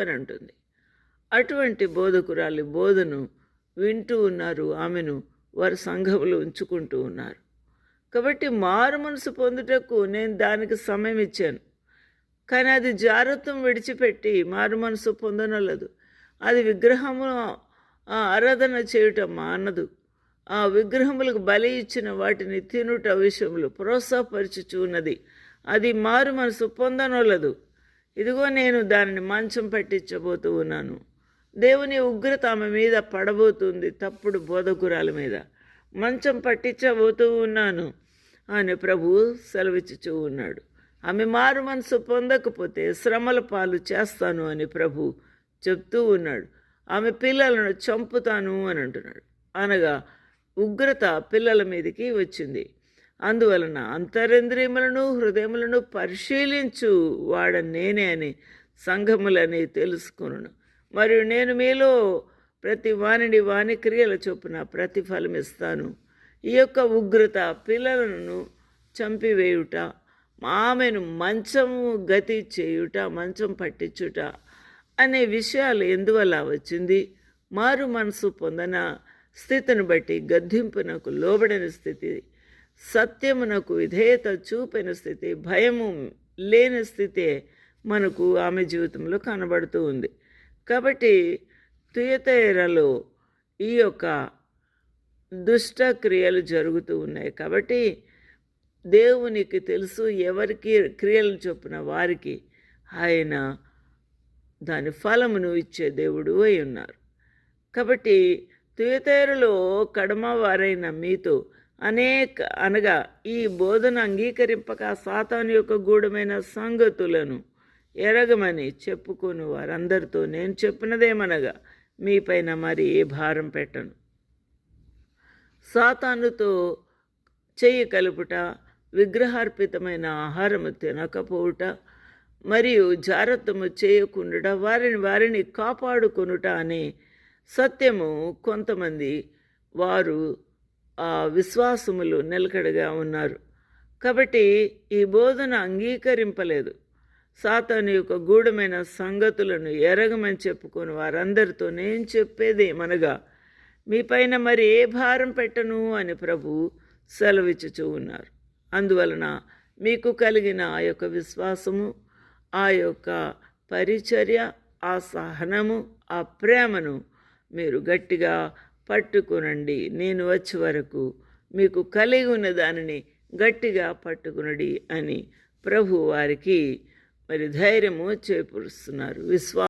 అని అంటుంది. అటువంటి బోధకురాలి బోధను వింటూ ఉన్నారు ఆమెను వారి సంఘములు ఉంచుకుంటూ ఉన్నారు. కాబట్టి మారు మనసు పొందుటకు నేను దానికి సమయం ఇచ్చాను. కానీ అది జాగ్రత్తం విడిచిపెట్టి మారు మనసు పొందనలదు. అది విగ్రహము ఆరాధన చేయటం మానదు ఆ విగ్రహములకు బలి ఇచ్చిన వాటిని తినుట విషయంలో ప్రోత్సాహపరచుచున్నది. అది మారు మనసు పొందనొలదు. ఇదిగో నేను దానిని మంచం పట్టించబోతూ ఉన్నాను. దేవుని ఉగ్రత ఆమె మీద పడబోతుంది తప్పుడు బోధకురాల మీద. మంచం పట్టించబోతూ ఉన్నాను అని ప్రభు సెలవిచ్చుచూ ఉన్నాడు. ఆమె మారు మనసు పొందకపోతే శ్రమల పాలు చేస్తాను అని ప్రభు చెప్తూ ఉన్నాడు. ఆమె పిల్లలను చంపుతాను అని అంటున్నాడు. అనగా ఉగ్రత పిల్లల మీదకి వచ్చింది. అందువలన అంతరింద్రియములను హృదయములను పరిశీలించు వాడ నేనే అని సంఘములని తెలుసుకును మరియు నేను మీలో ప్రతి వానిని వాని క్రియల చొప్పున ప్రతిఫలం ఇస్తాను ఈ యొక్క ఉగ్రత పిల్లలను చంపివేయుట ఆమెను మంచము గతి చేయుట మంచం పట్టించుట అనే విషయాలు ఎందువల్ల వచ్చింది? మారు మనసు పొందన స్థితిని బట్టి గద్దింపునకు లోబడిన స్థితి సత్యమునకు విధేయత చూపిన స్థితి భయము లేని స్థితే మనకు ఆమె జీవితంలో కనబడుతూ ఉంది. కాబట్టి తుయతేరలో ఈ యొక్క దుష్ట క్రియలు జరుగుతూ ఉన్నాయి. కాబట్టి దేవునికి తెలుసు ఎవరికి క్రియలు చొప్పున వారికి ఆయన దాని ఫలమును ఇచ్చే దేవుడు అయి ఉన్నారు. కాబట్టి తుయతేరులో కడమ వారైన మీతో అనేక అనగా ఈ బోధన అంగీకరింపక సాతాను యొక్క గూఢమైన సంగతులను ఎరగమని చెప్పుకొని వారందరితో. నేను చెప్పినదేమనగా మీపైన మరి ఏ భారం పెట్టను. సాతానుతో చెయ్యి కలుపుట విగ్రహార్పితమైన ఆహారము తినకపోవుట మరియు జాగ్రత్తము చేయకుండుట వారిని వారిని కాపాడుకొనుట అనే సత్యము కొంతమంది వారు విశ్వాసములు నిలకడగా ఉన్నారు. కాబట్టి ఈ బోధన అంగీకరింపలేదు. సాతాను యొక్క గూఢమైన సంగతులను ఎరగమని చెప్పుకొని వారందరితో నేను చెప్పేది ఏమనగా మీపైన మరి ఏ భారం పెట్టను? అని ప్రభు సెలవిచ్చుచూ ఉన్నారు. అందువలన మీకు కలిగిన ఆ యొక్క విశ్వాసము ఆ యొక్క పరిచర్య ఆ సహనము ఆ ప్రేమను మీరు గట్టిగా పట్టుకునండి. నేను వచ్చే వరకు మీకు కలిగి ఉన్న దానిని గట్టిగా పట్టుకునడి అని ప్రభు వారికి మరి ధైర్యము చేకూరుస్తున్నారు. విశ్వా